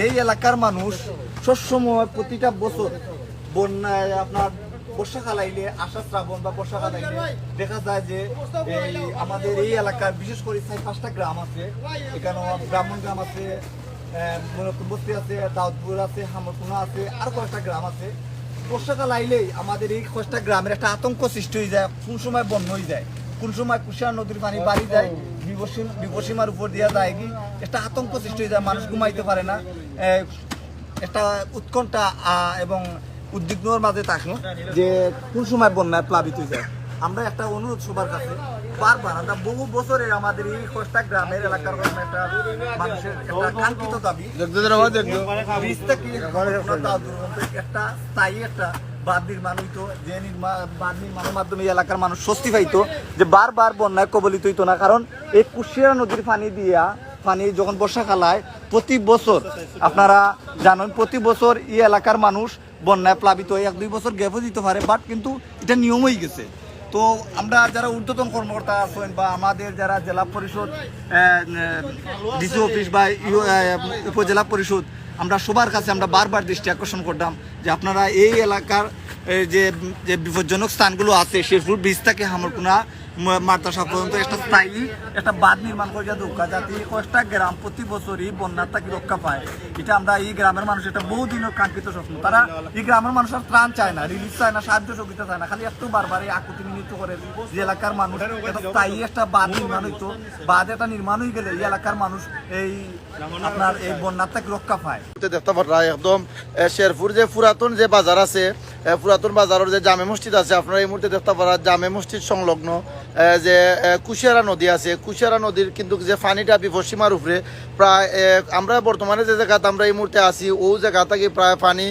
এই এলাকার মানুষ সবসময় প্রতিটা বছর বন্যায় আপনার বর্ষাকাল আইলে আষাঢ় শ্রাবণ বা বর্ষাকাল আইলে দেখা যায় যে আমাদের এই এলাকার বিশেষ করে চার পাঁচটা গ্রাম আছে। এখানে ব্রাহ্মণ গ্রাম আছে বস্তি আছে, দাউদপুর আছে হামরকুনা আছে, আর কয়েকটা গ্রাম আছে। বর্ষাকাল আইলেই আমাদের এই কয়েকটা গ্রামের একটা আতঙ্ক সৃষ্টি হয়ে যায়, কোন সময় বন্য হয়ে যায়, কোন সময় কুশিয়ার নদীর পানি বাড়ি যায়। বিপসীমার উপর দিয়া যায় কি? একটা আতঙ্ক সৃষ্টি হয়ে যায় মানুষ ঘুমাইতে পারে না। একটা উৎকণ্ঠা এবং উদ্বিগ্নর মাঝে থাকল যে কোন সময় বন্যায় প্লাবিত হয়ে যায়। আমরা একটা অনুরোধ সবার কাছে বারবার আমরা বহু বছরের আমাদের এই কষ্টা গ্রামের এলাকার একটা মানুষের একটা কাঙ্ক্ষিত দাবি। একটা স্থায়ী একটা যে মাধ্যমে এলাকার মানুষ যে বারবার বন্যায় কবলিত হইতো না। কারণ এই নদীর পানি দিয়া, পানি যখন প্রতি বছর আপনারা জানেন, প্রতি বছর এই এলাকার মানুষ বন্যায় প্লাবিত হয়ে এক দুই বছর গ্যাপও দিতে পারে বাট কিন্তু এটা নিয়ম হয়ে গেছে। তো আমরা যারা ঊর্ধ্বতন কর্মকর্তা আছেন বা আমাদের যারা জেলা পরিষদ ডিসি অফিস বা উপজেলা পরিষদ, আমরা সবার কাছে আমরা বারবার দৃষ্টি আকর্ষণ করতাম যে আপনারা এই এলাকার যে যে বিপজ্জনক স্থানগুলো আছে, শেরপুর ব্রিজ থেকে হামরকুনা মার্তাসা পর্যন্ত একটা স্থায়ী একটা বাঁধ নির্মাণ করে যা দোকা যাতে কয়েকটা গ্রাম প্রতি বছরই বন্যার থেকে রক্ষা পায়। এটা আমরা এই গ্রামের মানুষ, এটা বহুদিনের কাঙ্ক্ষিত স্বপ্ন। তারা এই গ্রামের মানুষ আর ত্রাণ চায় না রিলিফ চায় না, সাহায্য সহযোগিতা চায় না, খালি একটু বারবার এই আকুতি মিনিত করে যে এলাকার মানুষ একটা স্থায়ী একটা বাঁধ নির্মাণ হইতো। বাঁধ একটা নির্মাণ হয়ে গেলে এই এলাকার মানুষ এই আপনার এই বন্যার থেকে রক্ষা পায়। দেখতে পারা একদম শেরপুর যে পুরাতন যে বাজার আছে পুরাতন বাজারের যে জামে মসজিদ আছে আপনারা এই মুহূর্তে দেখতে পারা জামে মসজিদ সংলগ্ন। যে কুশিয়ারা নদী আছে কুশিয়ারা নদীর কিন্তু যে পানিটা বিপসীমার উপরে প্রায় আমরা বর্তমানে যে জায়গাতে আমরা এই মুহূর্তে আছি ও জায়গা থেকে প্রায় পানি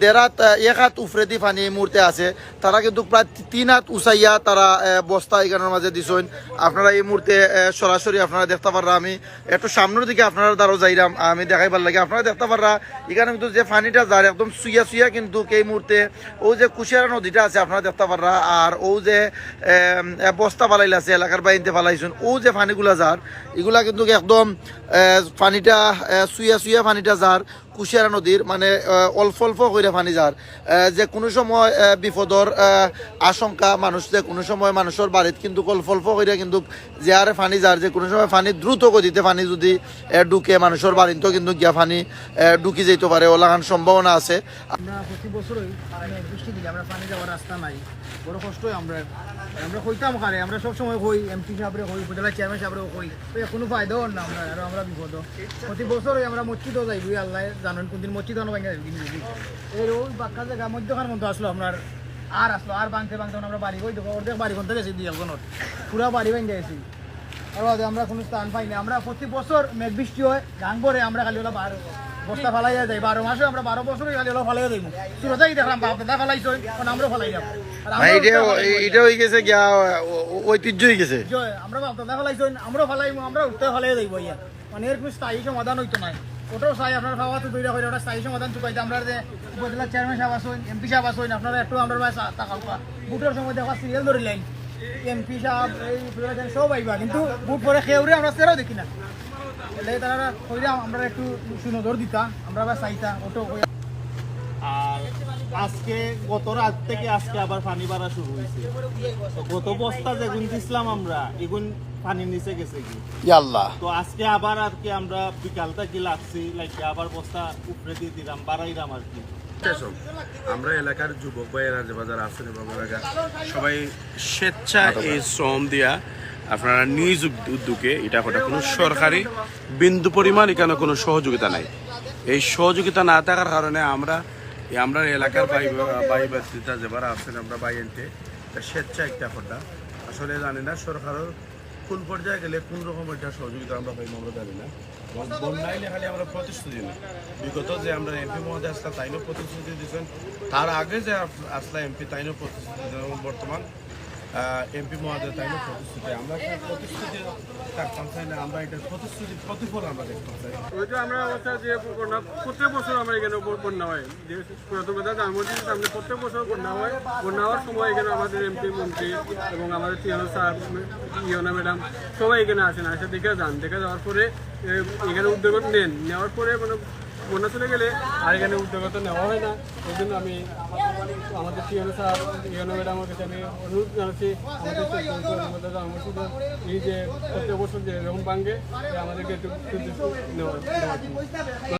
দেড় হাত এক হাত উফরে দি পানি এই মুহূর্তে আছে। তারা কিন্তু প্রায় তিন হাত উচাইয়া তারা বস্তা এখানের মাঝে দিছেন। আপনারা এই মুহূর্তে সরাসরি আপনারা দেখতে পাররা আমি একটু সামনের দিকে আপনারা দ্বারা যাইরাম আমি দেখাই দেখাইবার লাগে আপনারা দেখতে পাররা এখানে কিন্তু যে পানিটা যার একদম সুইয়া সুইয়া কিন্তু এই মুহূর্তে ও যে কুশিয়ারা নদীটা আছে আপনারা দেখতে পাররা আর ও যে এ, বস্তা ফালাইলে আছে, এলাকার বাইনতে ফালাইছেন। ও যে ফানিগুলা যার এগুলা কিন্তু একদম ফানিটা সুইয়া সুইয়া পানিটা যার কুশিয়ারা নদীর মানে অল্প অল্প করে পানি যার। যে কোনো সময় বিপদর আশঙ্কা মানুষ, যে কোনো সময় মানুষের বাড়িত কিন্তু অল্প অল্প করে কিন্তু যে আরে পানি যার, যে কোনো সময় পানি দ্রুত গতিতে পানি যদি ঢুকে মানুষের বাড়িতেও কিন্তু গিয়া পানি ঢুকি যেতে পারে ওলাগান সম্ভাবনা আছে। আমরা মানে দিলে আমরা নাই। আমরা। আমরা কইতাম কারে, আমরা সব সময় কই এমপি সাহেবরে কই, উপজেলা চেয়ারম্যান সাহেবরে কই। কোনো ফায়দা হন না আমরা, আর আমরা বিপদ প্রতি বছরই আমরা মসজিদও যাইব আল্লাহ জানেন কোনদিন মসজিদ ওই বাক্কা জায়গা মধ্যখান মধ্যে আসলো আপনার আর আসলো আর আমরা বাড়ি দেখো অর্ধেক বাড়ি কোনতে গেছি দুই একজনের পুরা বাড়ি গেছি। আর আমরা কোনো স্থান পাই না আমরা প্রতি বছর মেঘ বৃষ্টি হয় গান করে আমরা খালি ওলা বার বস্তা ফালাইয়া যাই বারো মাসে আমরা বারো বছরই খালি ওলা ফালাইয়া যাইব শুরুতেই দেখলাম বাপ দাদা ফালাইছ এখন আমরাও ফালাই যাব এটা। হয়ে গেছে গিয়া ঐতিহ্য হয়ে গেছে। আমরা বাপ দাদা ফালাইছ আমরাও ফালাইবো আমরা উঠতে ফালাইয়া যাইব ইয়া। মানে এর কোনো স্থায়ী সমাধান হইতো নাই। ওটাও চাই আপনার খাওয়া তো দুইটা করে ওটা স্থায়ী সমাধান চুকাইতে আমরা যে উপজেলা চেয়ারম্যান সাহেব আসুন এমপি সাহেব আসুন আপনারা একটু আমরা টাকা বুটের সময় দেখা সিরিয়াল ধরিলেন এমপি সাহেব, এই সব আইবা, কিন্তু বুট পরে খেয়ে আমরা সেরাও দেখি না। এলে তারা কইরা আমরা একটু সুনজর দিতা, আমরা আবার চাইতা ওটো আর আজকে গত রাত থেকে আজকে আবার পানি বাড়া শুরু হয়েছে গত বস্তা যেগুন দিছিলাম আমরা, এগুন পানির নিচে গেছে কি? ইয়াল্লাহ। তো আজকে আবার আর কি আমরা বিকালটা কি লাগছি লাইক আবার বস্তা উপরে দিয়ে দিলাম বাড়াইলাম আর কি। আমরা এলাকার যুবক ভাইয়েরা যে বাজার আছেন এবং সবাই স্বেচ্ছা এই শ্রম দিয়া আপনারা নিজ উদ্যোগে এটা ওটা কোনো সরকারি বিন্দু পরিমাণ এখানে কোনো সহযোগিতা নাই। এই সহযোগিতা না থাকার কারণে আমরা আমরা এলাকার ভাই ভাই ব্যক্তিতা যেবার আছেন আমরা ভাই এনতে স্বেচ্ছা একটা কথা আসলে জানি না সরকারের কোন পর্যায়ে গেলে কোন রকম একটা সহযোগিতা আমরা পাইব আমরা জানি না। বন্যাইলে খালি আমরা প্রতিশ্রুতি না বিগত যে আমরা এমপি মহোদয় আসলা, তাইনও প্রতিশ্রুতি দিয়েছেন। তার আগে যে আসলে আসলা এমপি, তাইনও প্রতিশ্রুতি দিয়েছেন। বর্তমান এমপি মহোদয় তাইনও প্রতিশ্রুতি। আমরা প্রতিশ্রুতি থাকতাম চাই না, আমরা এটার প্রতিশ্রুতির প্রতিফল আমরা দেখতাম চাই। ওইটা আমরা অবস্থা যে বন্যা, প্রত্যেক বছর আমরা এখানে বন্যা হয়। যে পুরাতন কথা মধ্যে সামনে প্রত্যেক বছর বন্যা হয়। বন্যা হওয়ার সময় এখানে আমাদের এমপি মন্ত্রী এবং আমাদের টিয়ানো স্যার ইয়না ম্যাডাম, সবাই এখানে আসেন, আসে দেখে যান। দেখে যাওয়ার পরে এখানে উদ্যোগ নেন। নেওয়ার পরে মানে বন্যা চলে গেলে আর এখানে উদ্যোগতা নেওয়া হয় না। এই জন্য আমি আমাদের টিএনও স্যার, ইয়নো ম্যাডামের কাছে আমি অনুরোধ জানাচ্ছি, আমাদের এই যে প্রত্যেক বছর যে রকম ভাঙ্গে আমাদেরকে একটু নেওয়া